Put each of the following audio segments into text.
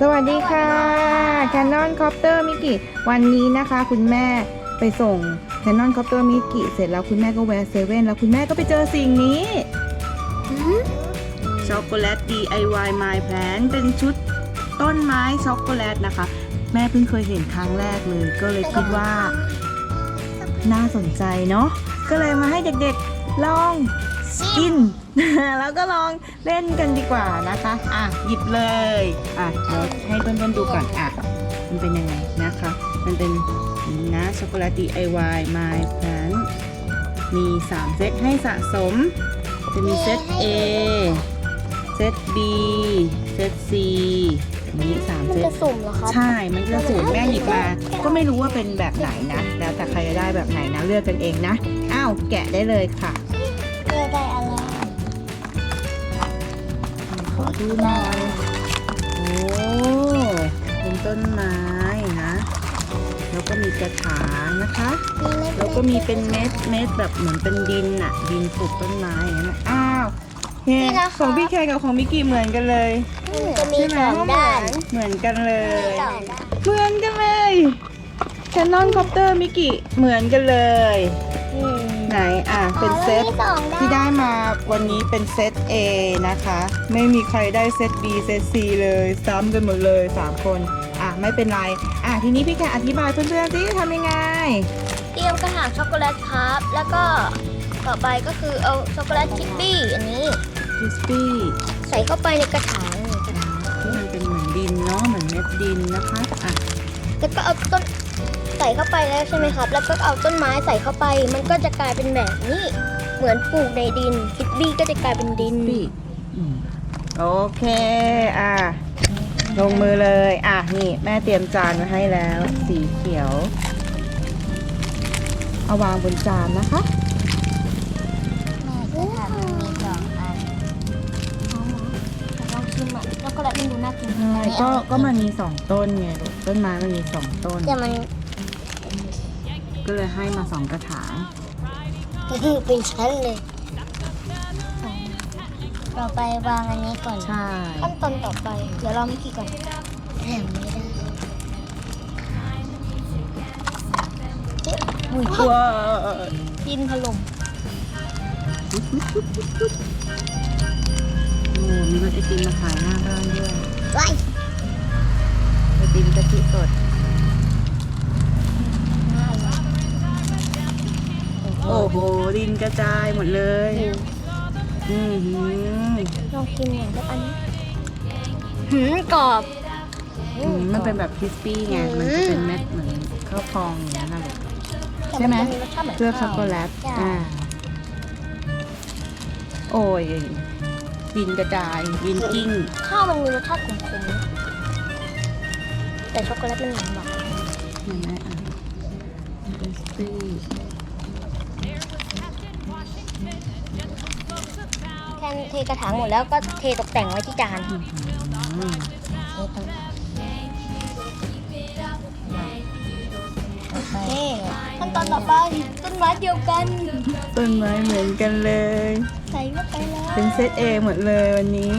สวัสดีค่ะ Canon Copter มิกิวันนี้นะคะ คุณแม่ไปส่ง Canon Copter มิกิเสร็จแล้วคุณแม่ก็แวะเซเว่นแล้วคุณแม่ก็ไปเจอสิ่งนี้ช็อกโกแลต DIY My Plant เป็นชุดต้นไม้ช็อกโกแลตนะคะ แม่เพิ่งเคยเห็นครั้งแรกเลย ก็เลยคิดว่า น่าสนใจเนาะก็เลยมาให้เด็กๆลอง กิน แล้วก็ลองเล่นกันดีกว่านะคะ อะหยิบเลย อะเดี๋ยวให้เพื่อนๆดูก่อนอะมันเป็นยังไงนะคะ มันเป็นอย่างนี้นะช็อกโกแลต DIY My Plant มี 3 เซตให้สะสม จะมีเซต A เซต B เซต C อย่างนี้3มันเซตจะสุ่มเหรอครับ ใช่ มันจะสูตรแม่หยิบมา ก็ไม่รู้ว่าเป็นแบบไหนนะ แล้วแต่ใครจะได้แบบไหนนะ เลือกกันเองนะ อ้าว แกะได้เลยค่ะ เลือกได้อะไร ขอดูหน่อย โอ้เป็นต้นไม้นะ แล้วก็มีกระถางนะคะมีเม็ดแล้วก็มีเป็นเม็ดเม็ดแบบเหมือนเป็นดินอะดินปลูกต้นไม้อย่างนั้นนะอ้าวเฮ้ของพี่แคร์กับของมิกกี้เหมือนกันเลยจะมีสองด้านเหมือนกันเลย สองด้านเหมือนกันเลยแคนนอนคอปเตอร์มิกิเหมือนกันเลยอืม ไหนอะเป็นเซตอ๋อแล้วมีสองด้านที่ได้มาวันนี้เป็นเซต A นะคะ ไม่มีใครได้เซต B เซต C เลยซ้ำกันหมดเลย 3 คนอะไม่เป็นไรอะทีนี้พี่แค่อธิบายเพื่อนๆสิทำยังไง เตรียมกระถางช็อกโกแลตครับ แล้วก็ต่อไปก็คือเอาช็อกโกแลตคิปปี้อันนี้คริสปี้ใส่เข้าไปในกระถางนี่กระถางที่มันเป็นเหมือนดินเนาะเหมือนเม็ดดินนะคะอะแล้วก็เอาต้น ใส่เข้าไปแล้วใช่ไหมครับ แล้วก็เอาต้นไม้ใส่เข้าไป มันก็จะกลายเป็นแบบนี้ เหมือนปลูกในดินคิปปี้ก็จะกลายเป็นดิน ปี้อืมโอเค อะ ลงมือเลย อะ นี่แม่เตรียมจานไว้ให้แล้ว สีเขียว เอาวางบนจานนะคะ แม่กระถางมันมีสองอันลองชิมอะช็อกโกแลตมันดูน่ากินใช่ก็ก็มันมีสองต้นไงลูกต้นไม้มันมีสองต้น แต่มัน ก็เลยให้มาสองกระถาง เป็นชั้นเลยต่อไปวางอันนี้ก่อน ใช่ ขั้นตอนต่อไป เดี๋ยวเราไม่กี่ก่อนแถมไม่ได้อุ้ยว้าดินถล่มโอ้มีรถไอติมมาขายหน้าบ้านด้วยไว้ไอติมกะทิสด ง่ายเลย โอ้โห ดินกระจายหมดเลย อือหือลองกินหน่อยแล้วอันนี้หืมกรอบ อืมมันเป็นแบบคริสปี้ไง มันจะเป็นเม็ดเหมือนข้าวพองอย่างนั้นน่ะลูกแต่ใช่ไหมนจะรสชาติเหมือนเคลือบช็อกโกแลตใช่อ่าโอ้ยดินกระจายดินกิ้ง ข้าวมันมีรสชาติขมๆนะแต่ช็อกโกแลตมันหวานหวาน เห็นไหม แค่เทกระถางหมดแล้วก็เทตกแต่งไว้ที่จานอืมโอเคขั้นตอนต่อไปต้นไม้เดียวกัน ต้นไม้เหมือนกันเลย ใส่เข้าไปแล้วเป็นเซตเอหมดเลยวันนี้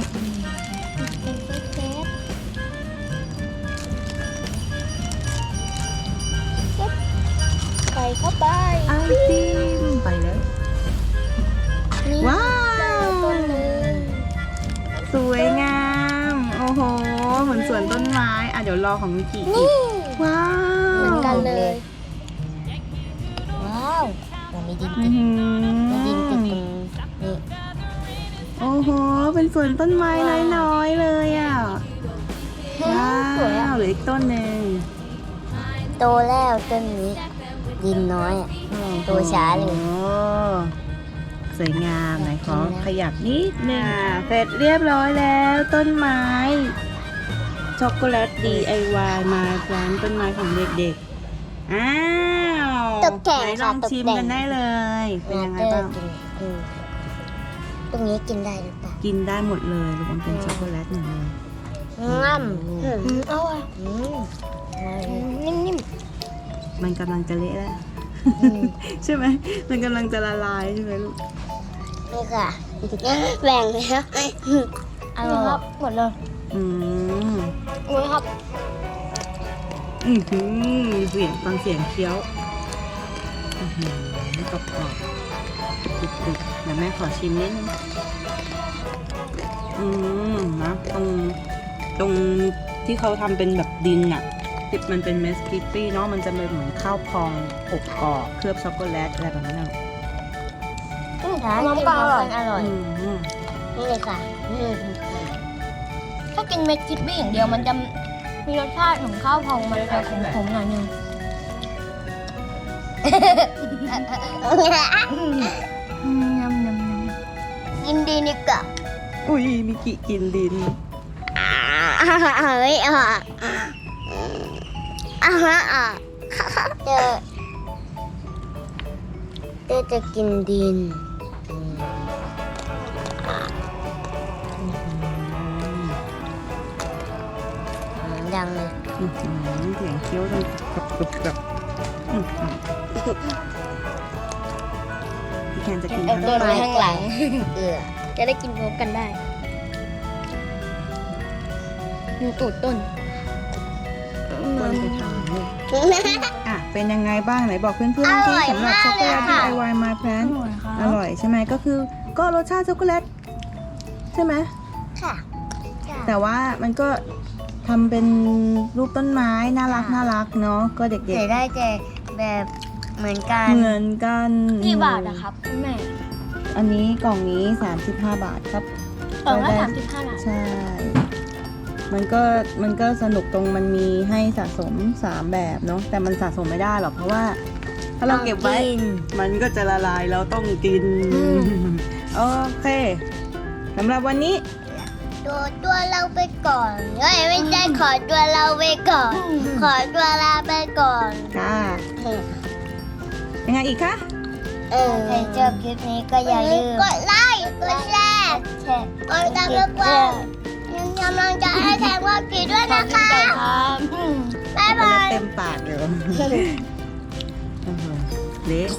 เป็นเซตใส่เข้าไปไอติ เดี๋ยวรอของมิกิอีนี่กว้าวเหมือนกันเลย ว้าวมันมีดินอื้ติอดหืมีดินติดอตรงนี่โอ้โห เป็นสวนต้นไม้น้อยๆเลยอะ ว้าสวยอะวเหลืออีกต้นหนึ่งโตแล้วต้นนี้ ดินน้อยอะตัวช้าเลย โอ้สวยงามไหนขอขยับนิดนึงอะเสร็จเรียบร้อยแล้ว ต้นไม้ ช็อกโกแลต DIY มาแพลนต้นไม้ของเด็กๆ อ้าวตกแต่งไหนลค่ะองตกชิมแต่ง กันได้เลย เป็นยังไงบ้างกินอืมตรงนี้กินได้หรือเปล่ากินได้หมดเลยลูกมันเป็นช็อกโกแลตหนึ่งเลยง่ำอืมอร่อยนิ่มมันกำลังจะเละแล้ว ๆอืมใช่ไหม มันกำลังจะละลายใช่ไหมลูก นี่ค่ะแบ่งเลยครับอร่อยครับหมดเลยอืม อุ้ยครับ อือหือเสียงฟังเสียงเคี้ยว อือหือกรอบกรอบๆกรุบกรุบเดี๋ยวแม่ขอชิมนิดนึงอืมนะตรงตรงที่เขาทำเป็นแบบดินอะที่มันเป็นเมสคิปปี้เนาะมันจะเป็นเหมือนข้าวพองอบกรอบเคลือบช็อกโกแลตอะไรแบบนั้นอะน้ำปลาอร่อยอร่อยอืม นี่เลยค่ะ ถ้ากินเม็ดคิดบี้อย่างเดียวมันจะมีรสชาติของข้าวพองมันจะขมๆหน่อยนึงยำยำกินดีนี่กะอุ้ยมิกิกินดินเฮ้ยอะอะฮะอะเจอเจอจะกินดิน ดังเลยอื้อหือเสียงเคี้ยวดังกรอบกรอบกรอบอื้อหือพี่แคนจะกินทั้งต้นไม้ข้างหลังเออจะได้กินพร้อมกันได้ดูตูดต้นต้นไปทำเลยอะเป็นยังไงบ้างไหนบอกเพื่อนๆที่สำหรับช็อกโกแลต DIY My Plan อร่อยใช่ไหมก็คือก็รสชาติช็อกโกแลตใช่ไหมค่ะ แต่ว่ามันก็ ทำเป็นรูปต้นไม้น่ารักน่ารักเนาะก็เด็กเสียได้แต่แบบเหมือนกัๆนเหมือนกันกี่บาทอะครับคุณแม่อันนี้กล่องนี้ 35 บาทครับกล่องละได้สามสิบห้าบาทใช่ มันก็มันก็สนุกตรงมันมีให้สะสม 3 แบบเนาะแต่มันสะสมไม่ได้หรอกเพราะว่า ถ้าเราเก็บไว้มันก็จะละลายแล้วต้องกิน อืม โอเคสำหรับวันนี้ ตัวตัวเราไปก่อนเฮ้ยไม่ใช่ ขอตัวเราไปก่อน ขอตัวลาไปก่อน ค่ะยังไงอีกคะ เออใครชอบคลิปนี้ก็อย่าลืมกดไลค์กดแชร์กดติดตามแล้วก็ยังกำลังใจะให้แทนว่ากีด้วยนะคะบ๊ายบายเต็มปากอยู่อื้อหือเละ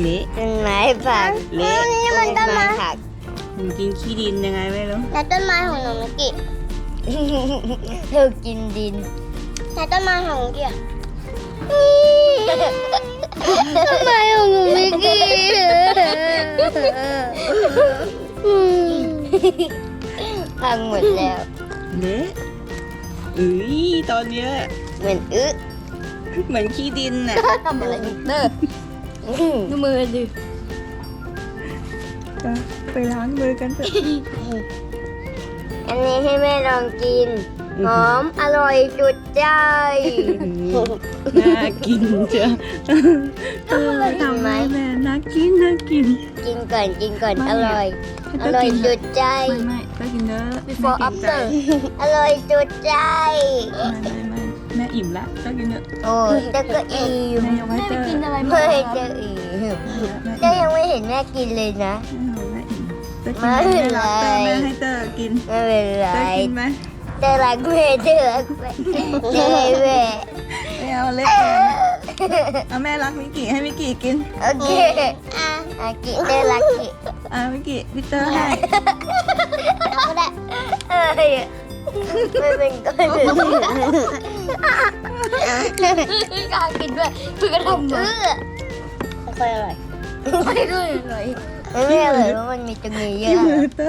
เละเป็นไม้ผักเละนี่มันต้นไม้ผักมันกินขี้ดินยังไงไม่รู้แต่ต้นไม้ของหนูมิกิ เธอกินดินแต่ต้นไม้ของมิกิอะต้นไม้ของหนูมิกิพังหมดแล้วเละเอ้ยตอนเนี้ยเหมือนอึเหมือนขี้ดินน่ะทำอะไรเนอร์ดูมือดิไปล้างมือกันเถอะ อันนี้ให้แม่ลองกิน หอมอร่อยจุดใจน่ากินเจ้ะทำอะไรทำไมแม่น่ากินน่ากิน กินก่อนกินก่อนไม่อร่อยให้อเต้ร่อยกินจุดใจ ไม่ไม่เต้กินเด้อ before แม่กิน after อร่อยจุดใจ ไม่ไม่ไม่แม่อิ่มละเต้กินเด้อ โอ้ยแต่ก็อิ่มแม่ยังไม่เต้กินอะไรไม่เจออิ่มเจ้ยังไม่เห็นแม่กินเลยนะ แม่อิ่มเต้กินแม่รักเต้แม่ให้เต้กินไม่เป็นไรเต้กินไหมแต่รักแม่เด้อเด้อแม่ไม่เอาเล็กเกินเอาแม่รักมิกิให้มิกิกินโอเคอะอะกินได้รักกิอ่ามิกิพี่เต้ให้เราก็ได้เอ้ยไม่เป็นก้อนกล้ากินด้วยเพื่อทำมือค่อยอร่อยค่อยด้วยอร่อย ไม่อร่อยเพราะมันมีตรงนี้เยที่อะมือเต้